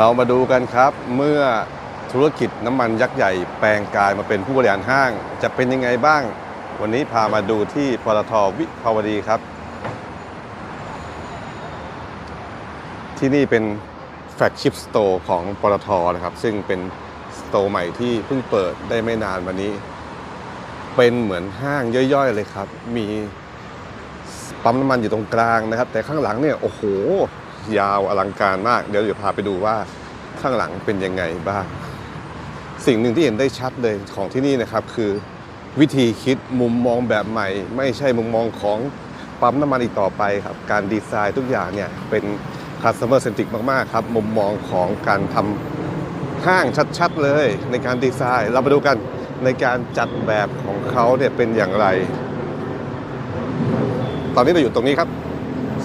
เรามาดูกันครับ เมื่อธุรกิจน้ำมันยักษ์ใหญ่แปลงกายมาเป็นผู้บริหารห้าง จะเป็นยังไงบ้าง วันนี้พามาดูที่ปตทวิภาวดีครับ ที่นี่เป็นแฟกชิปสโตร์ของปตทนะครับ ซึ่งเป็นสโตร์ใหม่ที่เพิ่งเปิดได้ไม่นานวันนี้ เป็นเหมือนห้างย่อยๆเลยครับ มีปั๊มน้ำมันอยู่ตรงกลางนะครับ แต่ข้างหลังเนี่ยโอ้โห ยาวอลังการมาก เดี๋ยวเดี๋ยวพาไปดูว่าข้างหลังเป็นยังไงบ้าง สิ่งหนึ่งที่เห็นได้ชัดเลยของที่นี่นะครับ คือวิธีคิดมุมมองแบบใหม่ ไม่ใช่มุมมองของปั๊มน้ำมันอีกต่อไปครับ การดีไซน์ทุกอย่างเนี่ยเป็น customer centric มาก ๆ ครับ มุมมองของการทำห้างชัด ๆ เลยในการดีไซน์ เรามาดูกันในการจัดแบบของเขาเนี่ยเป็นอย่างไร ตอนนี้เราอยู่ตรงนี้ครับ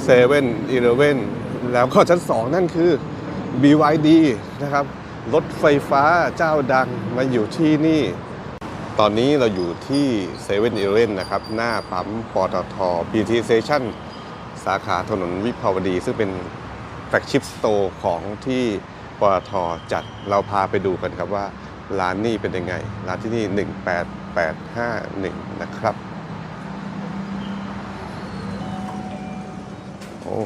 เซเว่นอีเลเว่น แล้วก็ชั้น 2 นั่นคือ BYD นะครับ รถไฟฟ้าเจ้าดังมาอยู่ที่นี่ ตอนนี้เราอยู่ที่เซเว่นอีเลนนะครับ หน้าปั๊มปตท PT Station สาขาถนนวิภาวดี ซึ่งเป็นแฟกชิปสโตร์ของที่ปตทจัดเราพาไปดูกันครับว่าร้านนี้เป็นยังไง ร้านที่นี่ 18851 นะครับ โอ้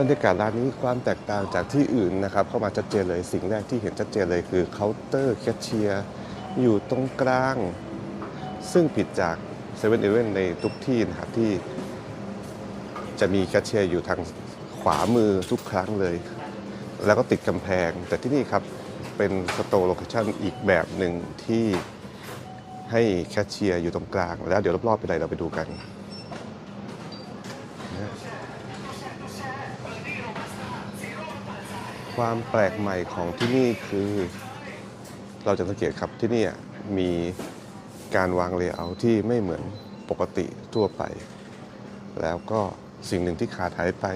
บรรยากาศร้านนี้ความแตกต่างจากที่อื่นนะครับ เข้ามาชัดเจนเลยสิ่งแรกที่เห็นชัดเจนเลยคือเคาน์เตอร์แคชเชียร์อยู่ตรงกลาง ซึ่งผิดจาก7 e เ e ่ e อในทุกที่นะครับที่จะมีแคชเชียร์อยู่ทางขวามือทุกครั้งเลย แล้วก็ติดกำแพง แต่ที่นี่ครับเป็นสโตร์โลเคชั่นอีกแบบหนึ่งที่ให้แคชเชียร์อยู่ตรงกลาง แล้วเดี๋ยวรอบๆไปไหนเราไปดูกัน ความแปลกใหม่ของที่นี่คือ เราจะสังเกตครับที่นี่มีการวางเลเยอร์ที่ไม่เหมือนปกติทั่วไป แล้วก็สิ่งหนึ่งที่ขาดหายไป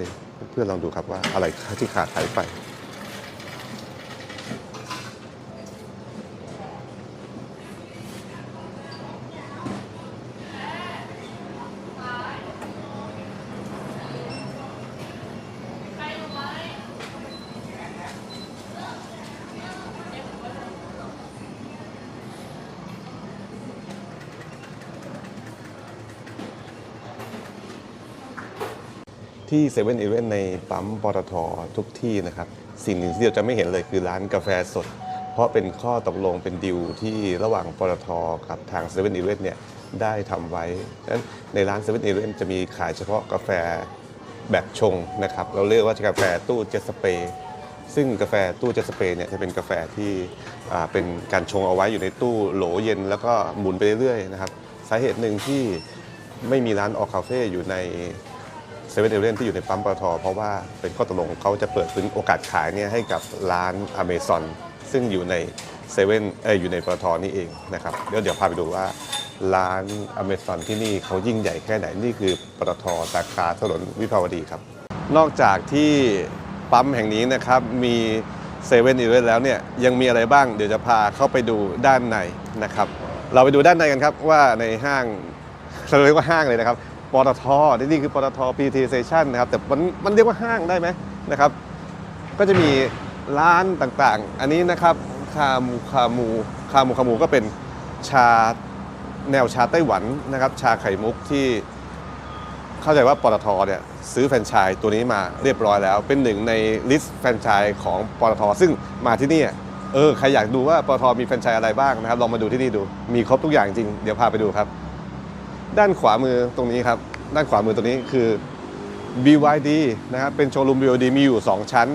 เพื่อนลองดูครับว่าอะไรที่ขาดหายไป ที่7 e เ e ่ e อในปั๊มปตททุกที่นะครับ สิ่งหนึ่งที่เราจะไม่เห็นเลยคือร้านกาแฟสด เพราะเป็นข้อตกลงเป็นดิวที่ระหว่างปตทกับทาง7 e เ e ่ e อเนี่ยได้ทำไว้ดังนั้นในร้าน7 e เ e ่ e จะมีขายเฉพาะกาแฟแบบชงนะครับ เราเรียกว่ากาแฟตู้เจสเปย์ซึ่งกาแฟตู้เจสเปย์เนี่ยจะเป็นกาแฟที่เป็นการชงเอาไว้อยู่ในตู้โหลเย็น แล้วก็หมุนไปเรื่อยๆนะครับ สาเหตุหนึ่งที่ไม่มีร้านออกคาเฟ่อยู่ใน เซเว่นเอเลนที่อยู่ในปั๊มปตทเพราะว่าเป็นข้อตกลงเขาจะเปิดพื้นโอกาสขายเนี่ยให้กับร้านอเมซอนซึ่งอยู่ในเซเว่นเอออยู่ในปตทนี่เองนะครับเดี๋ยวเดี๋ยวพาไปดูว่าร้านอเมซอนที่นี่เขายิ่งใหญ่แค่ไหนนี่คือปตทสาขาถนนวิภาวดีครับ นอกจากที่ปั๊มแห่งนี้นะครับมีเซเว่นอีเลนแล้วเนี่ยยังมีอะไรบ้างเดี๋ยวจะพาเข้าไปดูด้านในนะครับ เราไปดูด้านในกันครับว่าในห้างเราเรียกว่าห้างเลยนะครับ ปตทที่นี่คือปตท PT Station นะครับแต่มันมันเรียกว่าห้างได้ไหมนะครับ ก็จะมีร้านต่างๆ อันนี้นะครับคามูคามูคามูคามูก็เป็นชาแนวชาไต้หวันนะครับ ชาไข่มุกที่เข้าใจว่าปตทเนี่ยซื้อแฟรนไชส์ตัวนี้มาเรียบร้อยแล้ว เป็นหนึ่งในลิสต์แฟรนไชส์ของปตทซึ่งมาที่นี่เออใครอยากดูว่าปตทมีแฟรนไชส์อะไรบ้างนะครับลองมาดูที่นี่ดูมีครบทุกอย่างจริงเดี๋ยวพาไปดูครับ ด้านขวามือตรงนี้ครับ ด้านขวามือตรงนี้คือ BYD นะครับเป็นโชว์รูม BYD มีอยู่ 2 ชั้น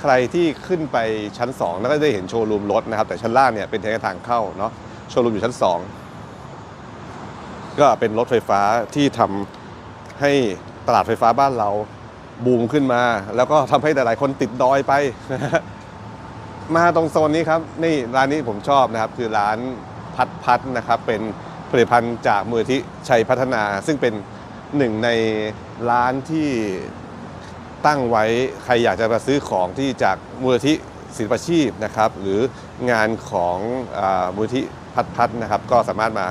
ใครที่ขึ้นไปชั้น 2 แล้วก็ได้เห็นโชว์รูมรถนะครับ แต่ชั้นล่างเนี่ยเป็นทางเข้าเนาะโชว์รูมอยู่ชั้น 2 ก็เป็นรถไฟฟ้าที่ทำให้ตลาดไฟฟ้าบ้านเราบูมขึ้นมา แล้วก็ทำให้หลายๆคนติดดอยไป มาตรงโซนนี้ครับ นี่ร้านนี้ผมชอบนะครับ คือร้านพัดพัดนะครับเป็น ผลิตภัณฑ์จากมูลที่ชัยพัฒนา ซึ่งเป็นหนึ่งในร้านที่ตั้งไว้ใครอยากจะมาซื้อของที่จากมูลที่ศิลปาชีพนะครับ หรืองานของอมูลที่พัดพัดนะครับ ก็สามารถมา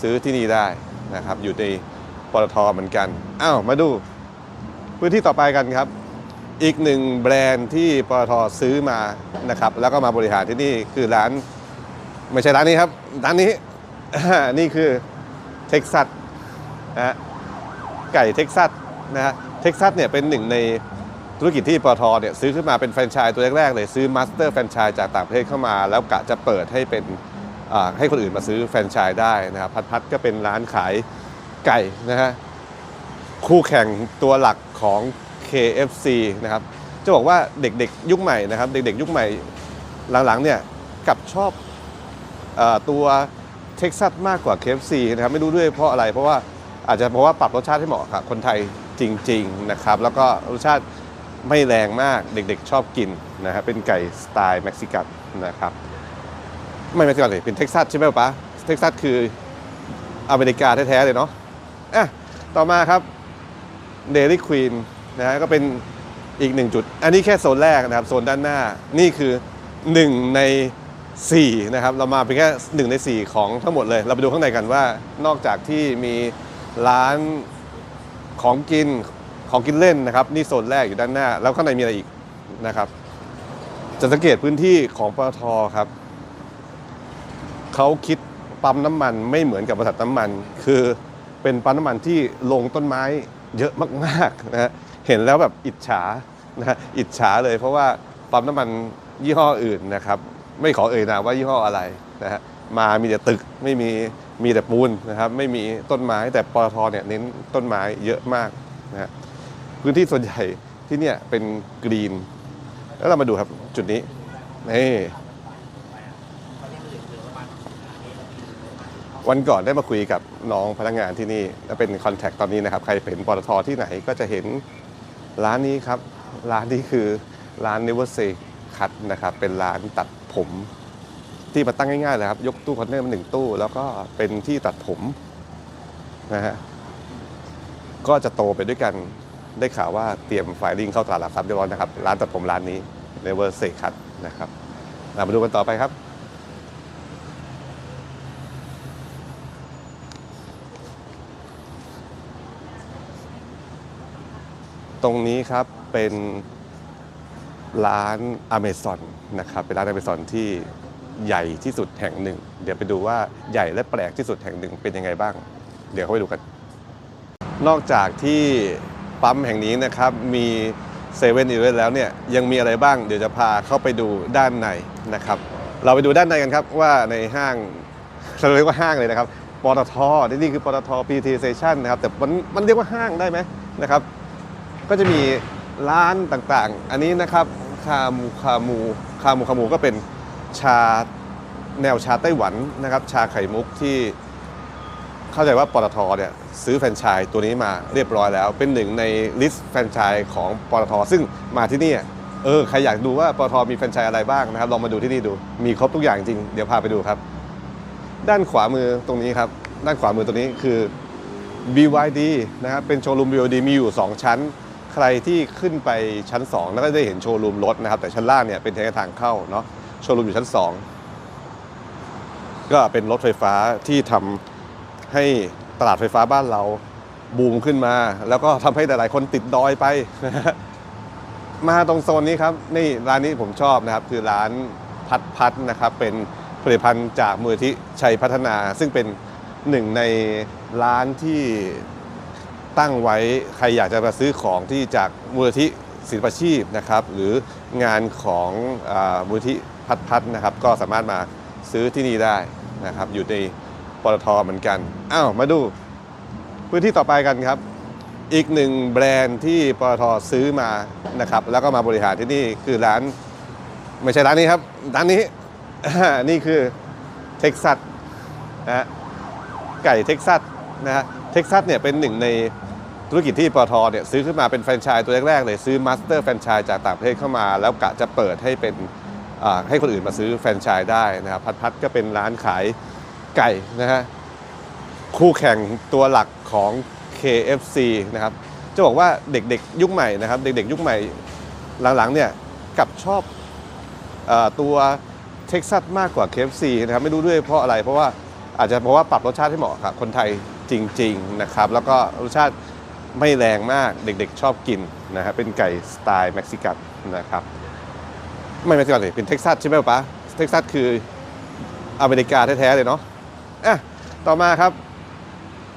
ซื้อที่นี่ได้นะครับ อยู่ในปตทเหมือนกันอ้าวมาดูพื้นที่ต่อไปกันครับ อีกหนึ่งแบรนด์ที่ปตทซื้อมานะครับ แล้วก็มาบริหารที่นี่คือร้าน ไม่ใช่ร้านนี้ครับร้านนี้ นี่คือเท็กซัสนะฮะไก่เท็กซัสนะฮะเท็กซัสเนี่ยเป็นหนึ่งในธุรกิจที่ปตทเนี่ยซื้อขึ้นมาเป็นแฟรนไชส์ตัวแรกๆเลยซื้อมาสเตอร์แฟรนไชส์จากต่างประเทศเข้ามา แล้วกะจะเปิดให้เป็นให้คนอื่นมาซื้อแฟรนไชส์ได้นะครับพัดพัดก็เป็นร้านขายไก่นะฮะคู่แข่งตัวหลักของ KFC นะครับจะบอกว่าเด็กๆยุคใหม่นะครับ เด็กๆ ยุคใหม่หลังๆเนี่ยกับชอบอตัว เท็กซัสมากกว่า KFC นะครับไม่รู้ด้วยเพราะอะไรเพราะว่าอาจจะเพราะว่าปรับรสชาติให้เหมาะกับคนไทยจริง ๆนะครับ แล้วก็รสชาติไม่แรงมากเด็กๆชอบกินนะครับเป็นไก่สไตล์เม็กซิกันนะครับไม่เม็กซิกันเลยเป็นเท็กซัสใช่ไหมป๊าเท็กซัสคืออเมริกาแท้ๆเลยเนาะอะต่อมาครับเดลี่ควีนนะฮะก็เป็นอีกหนึ่งจุด อันนี้แค่โซนแรกนะครับ โซนด้านหน้านี่คือ1ใน 4นะครับเรามาเป็นแค่1ใน 4 ของทั้งหมดเลย เราไปดูข้างในกันว่านอกจากที่มีร้านของกินของกินเล่นนะครับ นี่โซนแรกอยู่ด้านหน้า แล้วข้างในมีอะไรอีกนะครับ จะสังเกตพื้นที่ของปตทครับเขาคิดปั๊มน้ำมันไม่เหมือนกับบริษัทน้ำมัน คือเป็นปั๊มน้ำมันที่ลงต้นไม้เยอะมากๆนะฮะเห็นแล้วแบบอิจฉานะฮะอิจฉาเลยเพราะว่าปั๊มน้ำมันยี่ห้ออื่นนะครับ ไม่ขอเอ่ยนามว่ายี่ห้ออะไรนะฮะมามีแต่ตึกไม่มีมีแต่ปูนนะครับ ไม่มีต้นไม้แต่ปตทเนี่ยเน้นต้นไม้เยอะมากนะฮะพื้นที่ส่วนใหญ่ที่เนี่ยเป็นกรีน แล้วเรามาดูครับจุดนี้นี่วันก่อนได้มาคุยกับน้องพนักงานที่นี่และเป็นคอนแทคตอนนี้นะครับใครเป็นปตทที่ไหนก็จะเห็นร้านนี้ครับ ร้านนี้คือร้าน Never Say Cut นะครับเป็นร้านตัด ผมที่มาตั้งง่ายๆเลยครับ ยกตู้คอนเทนเนอร์มาหนึ่งตู้ แล้วก็เป็นที่ตัดผมนะฮะก็จะโตไปด้วยกันได้ข่าวว่าเตรียมไฟลิงเข้าตลาดหลักทรัพย์เรียบร้อยนะครับ ร้านตัดผมร้านนี้ Never Say Cut นะครับเรามาดูกันต่อไปครับตรงนี้ครับเป็น ร้านอเมซอนนะครับเป็นร้านอเมซอนที่ใหญ่ที่สุดแห่งหนึ่ง เดี๋ยวไปดูว่าใหญ่และแปลกที่สุดแห่งหนึ่งเป็นยังไงบ้าง เดี๋ยวเข้าไปดูกัน นอกจากที่ปั๊มแห่งนี้นะครับมีเซเว่นอีเวนแล้วเนี่ยยังมีอะไรบ้างเดี๋ยวจะพาเข้าไปดูด้านในนะครับ เราไปดูด้านในกันครับว่าในห้างเราเรียกว่าห้างเลยนะครับปตทที่นี่คือปตท PT Station นะครับแต่มันมันเรียกว่าห้างได้ไหมนะครับ ก็จะมี ร้านต่างๆ อันนี้นะครับคามูคามูคามูคามูก็เป็นชาแนวชาไต้หวันนะครับ ชาไข่มุกที่เข้าใจว่าปตทเนี่ยซื้อแฟรนไชส์ตัวนี้มาเรียบร้อยแล้ว เป็นหนึ่งในลิสต์แฟรนไชส์ของปตทซึ่งมาที่นี่เออใครอยากดูว่าปตทมีแฟรนไชส์อะไรบ้างนะครับลองมาดูที่นี่ดูมีครบทุกอย่างจริง เดี๋ยวพาไปดูครับ ด้านขวามือตรงนี้ครับ ด้านขวามือตรงนี้คือ BYD นะครับเป็นโชว์รูม BYD มีอยู่ 2 ชั้น ใครที่ขึ้นไปชั้น 2 แล้วก็ได้เห็นโชว์รูมรถนะครับ แต่ชั้นล่างเนี่ยเป็นทางเข้าเนาะโชว์รูมอยู่ชั้น 2 ก็เป็นรถไฟฟ้าที่ทำให้ตลาดไฟฟ้าบ้านเราบูมขึ้นมา แล้วก็ทำให้หลายๆคนติดดอยไป มาตรงโซนนี้ครับ นี่ร้านนี้ผมชอบนะครับ คือร้านพัดพัดนะครับเป็นผลิตภัณฑ์จากมูลที่ชัยพัฒนา ซึ่งเป็นหนึ่งในร้านที่ ตั้งไว้ใครอยากจะมาซื้อของที่จากมูลที่ศิลปาชีพนะครับหรืองานของอมูลที่พัดพัดนะครับ ก็สามารถมาซื้อที่นี่ได้นะครับ อยู่ในปตทเหมือนกันอ้าวมาดูพื้นที่ต่อไปกันครับ อีกหนึ่งแบรนด์ที่ปตทซื้อมานะครับ แล้วก็มาบริหารที่นี่คือร้าน ไม่ใช่ร้านนี้ครับร้านนี้นี่คือเท็กซัสนะไก่เท็กซัส นะฮะเท็กซัสเนี่ยเป็นหนึ่งในธุรกิจที่ปตทเนี่ยซื้อขึ้นมาเป็นแฟรนไชส์ตัวแรกๆเลยซื้อมาสเตอร์แฟรนไชส์จากต่างประเทศเข้ามา แล้วกะจะเปิดให้เป็นให้คนอื่นมาซื้อแฟรนไชส์ได้นะครับพัดพัดก็เป็นร้านขายไก่นะฮะคู่แข่งตัวหลักของ KFC นะครับจะบอกว่าเด็กๆยุคใหม่นะครับ เด็กๆยุคใหม่หลังๆเนี่ยกับชอบเอ่อตัวเท็กซัสมากกว่า KFC นะครับไม่รู้ด้วยเพราะอะไรเพราะว่าอาจจะเพราะว่าปรับรสชาติให้เหมาะกับคนไทย จริง ๆนะครับ แล้วก็รสชาติไม่แรงมากเด็กๆชอบกินนะครับเป็นไก่สไตล์เม็กซิกันนะครับไม่เม็กซิกันเลยเป็นเท็กซัสใช่ไหมป๊าเท็กซัสคืออเมริกาแท้ๆเลยเนาะอะต่อมาครับ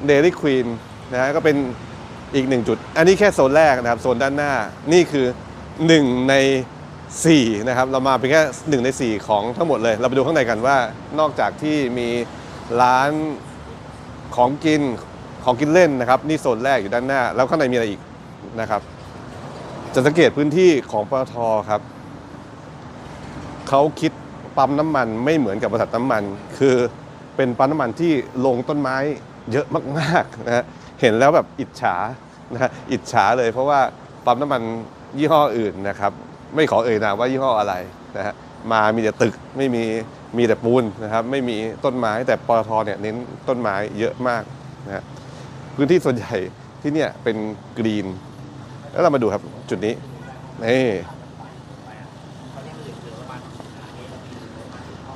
เดลี่ควีนนะฮะก็เป็นอีกหนึ่งจุด อันนี้แค่โซนแรกนะครับ โซนด้านหน้านี่คือหนึ่งในสี่นะครับ เรามาเป็นแค่หนึ่งในสี่ของทั้งหมดเลย เราไปดูข้างในกันว่านอกจากที่มีร้าน ของกินของกินเล่นนะครับ นี่โซนแรกอยู่ด้านหน้า แล้วข้างในมีอะไรอีกนะครับ จะสังเกตพื้นที่ของปตทครับเขาคิดปั๊มน้ำมันไม่เหมือนกับบริษัทน้ำมัน คือเป็นปั๊มน้ำมันที่ลงต้นไม้เยอะมากๆนะฮะเห็นแล้วแบบอิจฉานะฮะอิจฉาเลยเพราะว่าปั๊มน้ำมันยี่ห้ออื่นนะครับ ไม่ขอเอ่ยนามว่ายี่ห้ออะไรนะฮะ มามีแต่ตึกไม่มีมีแต่ปูนนะครับไม่มีต้นไม้แต่ปตทเนี่ยเน้นต้นไม้เยอะมากนะพื้นที่ส่วนใหญ่ที่เนี่ยเป็นกรีน แล้วเรามาดูครับจุดนี้นี่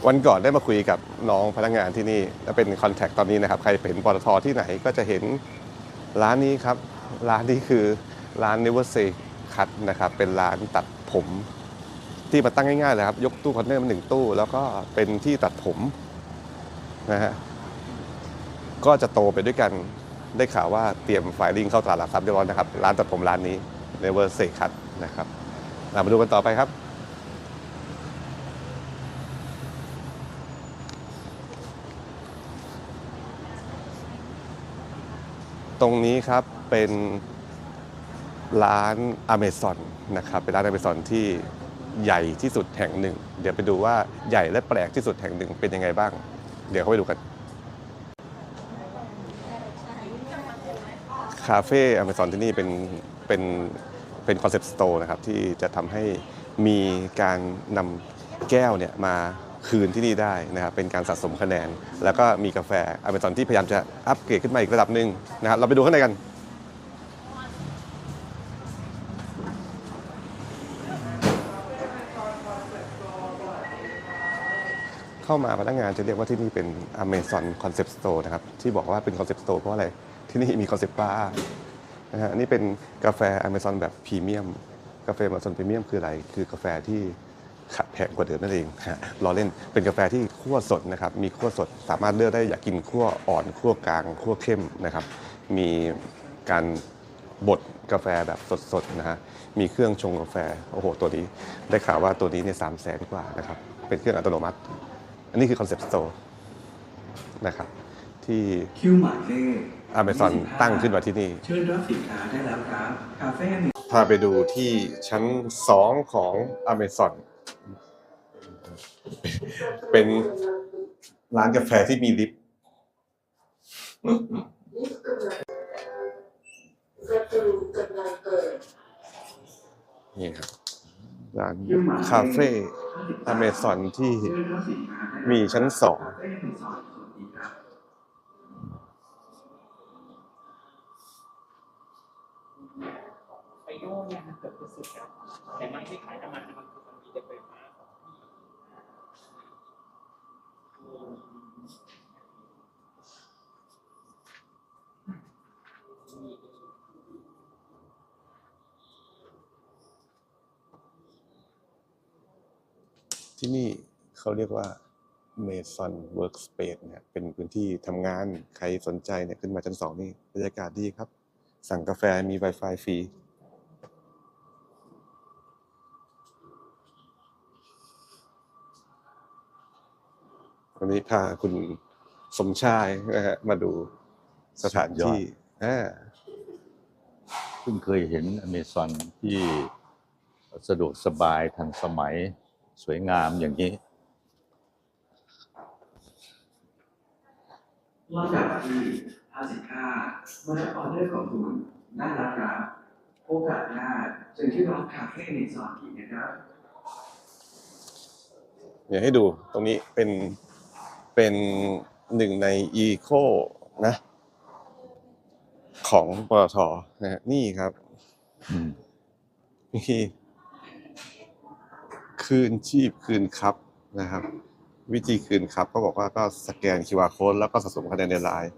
วันก่อนได้มาคุยกับน้องพนักงานที่นี่แล้วเป็นคอนแทคตอนนี้นะครับ ใครเป็นปตทที่ไหนก็จะเห็นร้านนี้ครับ ร้านนี้คือร้าน Never Say Cut นะครับ เป็นร้านตัดผม ที่มาตั้งง่ายๆเลยครับ ยกตู้คอนเนอร์มาหนึ่งตู้ แล้วก็เป็นที่ตัดผมนะฮะก็จะโตไปด้วยกันได้ข่าวว่าเตรียมไฟลิงเข้าตลาดหลักทรัพย์เรียบร้อยนะครับ ร้านตัดผมร้านนี้ Never Say Cut นะครับเรามาดูกันต่อไปครับ ตรงนี้ครับเป็นร้านอเมซอนนะครับ เป็นร้านอเมซอนที่ ใหญ่ที่สุดแห่งหนึ่ง เดี๋ยวไปดูว่าใหญ่และแปลกที่สุดแห่งหนึ่งเป็นยังไงบ้าง เดี๋ยวเข้าไปดูกันคาเฟ่อเมซอนที่นี่เป็นเป็นเป็นคอนเซ็ปต์สโตร์นะครับที่จะทำให้มีการนำแก้วเนี่ยมาคืนที่นี่ได้นะครับเป็นการสะสมคะแนน แล้วก็มีกาแฟอเมซอนที่พยายามจะอัปเกรดขึ้นมาอีกระดับหนึ่งนะครับเราไปดูข้างในกัน เข้ามาพนักงานจะเรียกว่าที่นี่เป็น Amazon Concept Store นะครับ ที่บอกว่าเป็น Concept Store เพราะอะไร ที่นี่มี Concept Bar นะฮะนี่เป็นกาแฟ Amazon แบบพรีเมียมกาแฟ Amazon พรีเมียมคืออะไร คือกาแฟที่ขแพงกว่าเดิมนั่นเองฮะล้อเล่นเป็นกาแฟที่คั่วสดนะครับ มีคั่วสดสามารถเลือกได้อยากกินคั่วอ่อนคั่วกลางคั่วเข้มนะครับ มีการบดกาแฟแบบสดๆนะฮะ มีเครื่องชงกาแฟ โอ้โห ตัวนี้ ได้ข่าวว่าตัวนี้เนี่ยสามแสนกว่านะครับ เป็นเครื่องอัตโนมัติ อันนี้คือคอนเซ็ปต์สโตร์นะครับที่คิวหมายเลข Amazon 25ตั้งขึ้นมาที่นี่ เชิญรับสินค้าได้แล้วครับคาเฟ่หนึ่งพาไปดูที่ชั้น 2 ของ Amazon เป็นร้านกาแฟที่มีลิฟต์ประตูกำลังเปิดนี่ครับร้านคิวหมายเลขคาเฟ่ Amazon ที่เชิญรับสินค้าได้แล้ว มีชั้นสองไปโน่นเนี่ยมันเกือบจะสุดแล้วแต่มันไม่ขายน้ำมันมันคือมันมีแต่ไฟฟ้าที่นี่เขาเรียกว่า Mason Workspace เนี่ยเป็นพื้นที่ทำงานใครสนใจเนี่ยขึ้นมาชั้น2นี่บรรยากาศดีครับ สั่งกาแฟมี Wi-Fi ฟรีวันนี้พาคุณสมชายนะฮะมาดูสถานที่อ่าเพิ่งเคยเห็นอเมซอนที่สะดวกสบายทันสมัยสวยงามอย่างนี้ ลำดับที่55มารับออเดอร์ของคุณน่ารักครับโอกาสหน้าเชิญที่ร้านคาเฟ่ในซอยอีกนะครับเดี๋ยวให้ดูตรงนี้เป็นเป็นหนึ่งในอีโคนะ ของปตทนะฮะนี่ครับอืมมีคืนชีพคืนครับนะครับ วิธีคืนครับก็บอกว่าก็สแกน QR code แล้วก็สะสมคะแนนในไลน์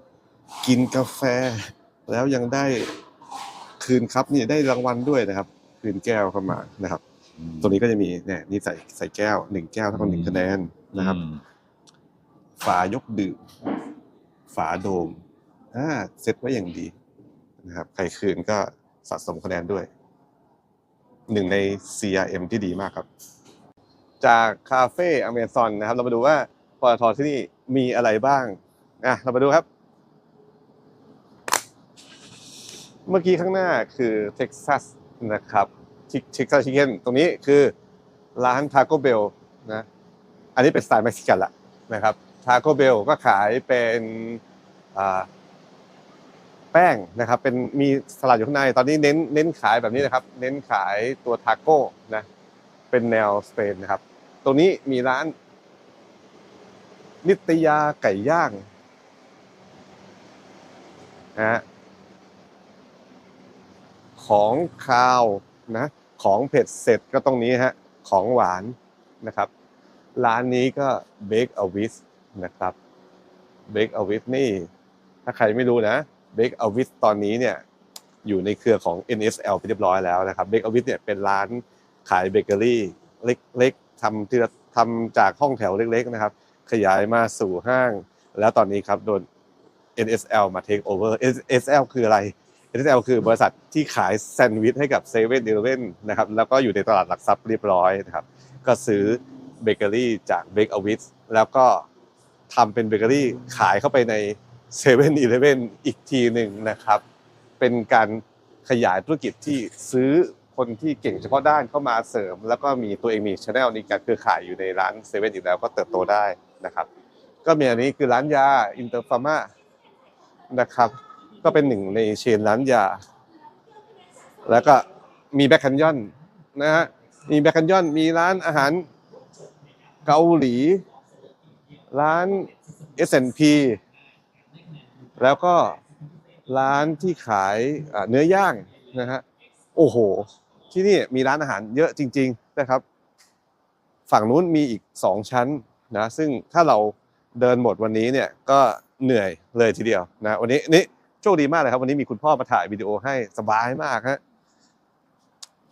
กินกาแฟ แล้วยังได้คืนครับนี่ได้รางวัลด้วยนะครับ คืนแก้วเข้ามานะครับ ตัวนี้ก็จะมีเนี่ยนี่ใส่ใส่แก้วหนึ่งแก้วเท่ากับหนึ่งคะแนนนะครับอืมฝายกดื่มฝาโดมอ่าเซตไว้อย่างดีนะครับ ใครคืนก็สะสมคะแนนด้วยหนึ่งใน CRM ที่ดีมากครับ จากคาเฟ่อเมซอนนะครับ เรามาดูว่าปตทที่นี่มีอะไรบ้างอะเรามาดูครับ เมื่อกี้ข้างหน้าคือเท็กซัสนะครับเท็กซัสชิคเก้นตรงนี้คือร้านทาโกเบลนะอันนี้เป็นสไตล์เม็กซิกันละนะครับทาโกเบลก็ขายเป็นแป้งนะครับเป็นมีสลัดอยู่ข้างในตอนนี้เน้นเน้นขายแบบนี้นะครับ เน้นขายตัวทาโก้นะเป็นแนวสเปนนะครับ ตรงนี้มีร้าน นิตยาไก่ย่างนะฮะของคาวนะ ของเผ็ดเสร็จก็ตรงนี้ฮะ ของหวานนะครับ ร้านนี้ก็ Bake a w i t นะครับ Bake a w i t นี่ ถ้าใครไม่รู้นะ Bake a w i t ตอนนี้เนี่ย อยู่ในเครือของ NSL ไปเรียบร้อยแล้วนะครับ Bake a w i t เนี่ยเป็นร้านขายเบเกอรี่เล็กๆ ทำที่ทำจากห้องแถวเล็ก ๆ นะครับ ขยายมาสู่ห้าง แล้วตอนนี้ครับโดน NSL มา take over NSL คืออะไร NSL คือบริษัทที่ขายแซนด์วิชให้กับ7 e เ e ่ e อนนะครับ แล้วก็อยู่ในตลาดหลักทรัพย์เรียบร้อยนะครับ ก็ซื้อเบเกอรี่จาก Bake a w i t แล้วก็ทำเป็นเบเกอรี่ขายเข้าไปใน7 e เ e ่ e ออีกทีหนึ่งนะครับ เป็นการขยายธุรกิจที่ซื้อ คนที่เก่งเฉพาะด้านเข้ามาเสริม แล้วก็มีตัวเองมีช anel ในการเครือข่ายอยู่ในร้านเซเว่นอยู่แล้วก็เติบโตได้นะครับ ก็มีอันนี้คือร้านยาอินเตอร์ฟาร์มานะครับ ก็เป็นหนึ่งในเชนร้านยา แล้วก็มีแบคแคนยอนนะฮะมีแบคแคนยอนมีร้านอาหารเกาหลี ร้าน S&P แล้วก็ร้านที่ขายเนื้อย่างนะฮะ โอ้โห ที่นี่มีร้านอาหารเยอะจริง ๆนะครับ ฝั่งนู้นมีอีกสองชั้นนะซึ่งถ้าเราเดินหมดวันนี้เนี่ยก็เหนื่อยเลยทีเดียวนะวันนี้นี่โชคดีมากเลยครับ วันนี้มีคุณพ่อมาถ่ายวิดีโอให้สบายมากฮะ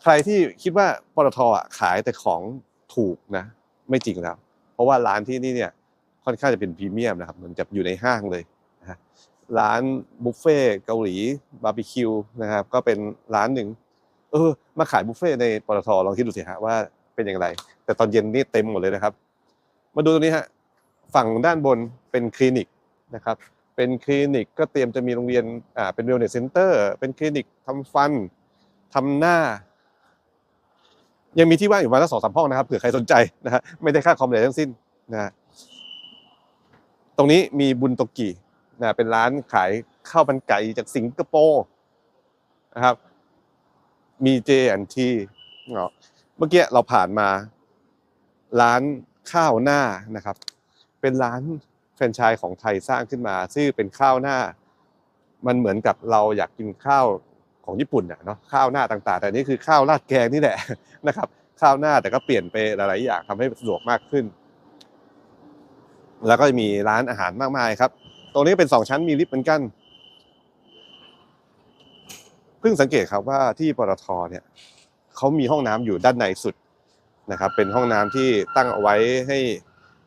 ใครที่คิดว่าปตทอะขายแต่ของถูกนะ ไม่จริงแล้ว เพราะว่าร้านที่นี่เนี่ยค่อนข้างจะเป็นพรีเมียมนะครับเหมันจะอยู่ในห้างเลยนะร้านบุฟเฟ่เกาหลีบาร์บีคิวนะครับก็เป็นร้านหนึ่ง ออมาขายบุฟเฟ่ในปตทลองคิดดูสิฮะว่าเป็นอย่างไร แต่ตอนเย็นนี่เต็มหมดเลยนะครับ มาดูตรงนี้ฮะฝั่งด้านบนเป็นคลินิกนะครับเป็นคลินิกก็เตรียมจะมีโรงเรียนอ่าเป็นเวลเนสเซ็นเตอร์เป็นคลินิกทำฟันทำหน้า ยังมีที่ว่างอยู่ประมาณสักสองสามห้องนะครับเผื่อใครสนใจนะฮะไม่ได้ค่าคอมเลยทั้งสิ้นนะฮะตรงนี้มีบุนโตกินะเป็นร้านขายข้าวมันไก่จากสิงคโปร์นะครับ มี J&T เนาะเมื่อกี้เราผ่านมา ร้านข้าวหน้านะครับ เป็นร้านแฟรนไชส์ของไทยสร้างขึ้นมาซึ่งเป็นข้าวหน้า มันเหมือนกับเราอยากกินข้าวของญี่ปุ่นเนาะข้าวหน้าต่างๆ แต่นี่คือข้าวราดแกงนี่แหละนะครับ ข้าวหน้าแต่ก็เปลี่ยนไปหลายๆอย่างทำให้สะดวกมากขึ้น แล้วก็มีร้านอาหารมากมายครับ ตรงนี้เป็นสองชั้นมีลิฟต์เหมือนกัน พิ่งสังเกตครับว่าที่ปตทเนี่ยเขามีห้องน้ำอยู่ด้านในสุดนะครับ เป็นห้องน้ำที่ตั้งเอาไว้ให้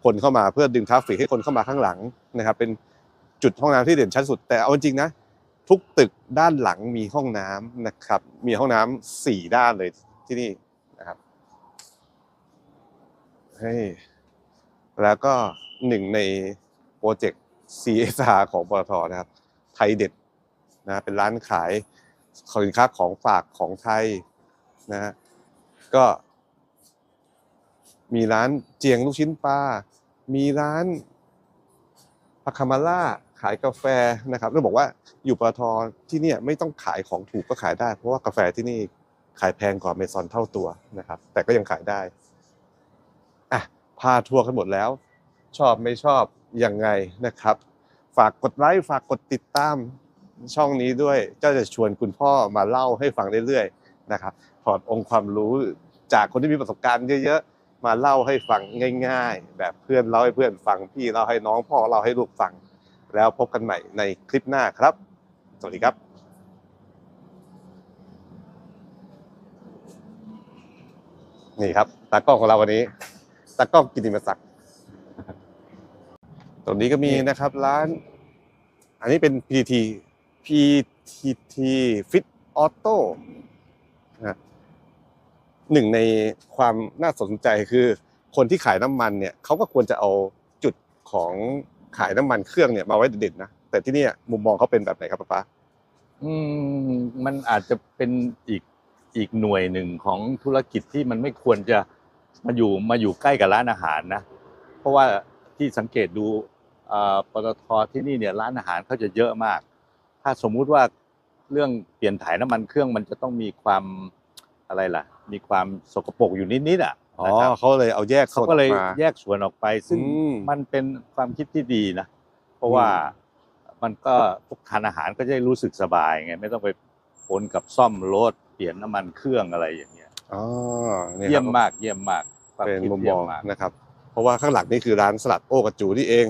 คนเข้ามาเพื่อดึงทราฟฟิกให้คนเข้ามาข้างหลังนะครับ เป็นจุดห้องน้ำที่เด่นชั้นสุด แต่เอาจริงนะทุกตึกด้านหลังมีห้องน้ำนะครับ มีห้องน้ำสี่ด้านเลยที่นี่นะครับให้แล้วก็หนึ่งในโปรเจกต์ CSR ของปตทนะครับ ไทยเด็ดนะเป็นร้านขาย สินค้าของฝากของไทยนะฮะก็ มีร้านเจียงลูกชิ้นปลา มีร้านพัคามาล่าขายกาแฟนะครับต้องบอกว่าอยู่ปทที่เนี่ยไม่ต้องขายของถูกก็ขายได้ เพราะว่ากาแฟที่นี่ขายแพงกว่าเมซอนเท่าตัวนะครับ แต่ก็ยังขายได้อะพาทัวร์กันหมดแล้ว ชอบไม่ชอบยังไงนะครับ ฝากกดไลค์ฝากกดติดตาม ช่องนี้ด้วยเจ้าจะชวนคุณพ่อมาเล่าให้ฟังเรื่อยๆนะครับถอดองค์ความรู้จากคนที่มีประสบการณ์เยอะๆ มาเล่าให้ฟังง่าย ๆ แบบเพื่อนเล่าให้เพื่อนฟังพี่เล่าให้น้องพ่อเล่าให้ลูกฟัง แล้วพบกันใหม่ในคลิปหน้าครับ สวัสดีครับนี่ครับตากล้องของเราวันนี้ตากล้องกิติมศักดิ์ตรงนี้ก็มีนะครับร้าน อันนี้เป็นพีที PTT Fit Auto หนึ่งในความน่าสนใจคือคนที่ขายน้ำมันเนี่ยเขาก็ควรจะเอาจุดของขายน้ำมันเครื่องเนี่ยมาไว้เด่นๆนะแต่ที่นี่มุมมองเขาเป็นแบบไหนครับป้าอืมมันอาจจะเป็นอีกอีกหน่วยหนึ่งของธุรกิจที่มันไม่ควรจะมาอยู่มาอยู่ใกล้กับร้านอาหารนะ เพราะว่าที่สังเกตดูปตทที่นี่เนี่ยร้านอาหารเขาจะเยอะมากาสมมุติว่าเรื่องเปลี่ยนถ่ายน้ำมันเครื่องมันจะต้องมีความอะไรล่ะ มีความสกปรกอยู่นิดๆอะอ๋อนะครับเขาเลยเอาแยกเขาโซนก็เลยออกมา แยกส่วนออกไป ซึ่งอืมมันเป็นความคิดที่ดีนะ เพราะว่ามันก็พวกทานอาหารก็จะได้รู้สึกสบายไงไม่ต้องไปปนกับซ่อมรถเปลี่ยนน้ำมันเครื่องอะไรอย่างเงี้ยอ๋อนี่ครับเยี่ยมมากเยี่ยมมากความเป็นคิดมุมมเยี่ยองมมาก นะครับ เพราะว่าข้างหลังนี่คือร้านสลัดโอกระจูนี่เอง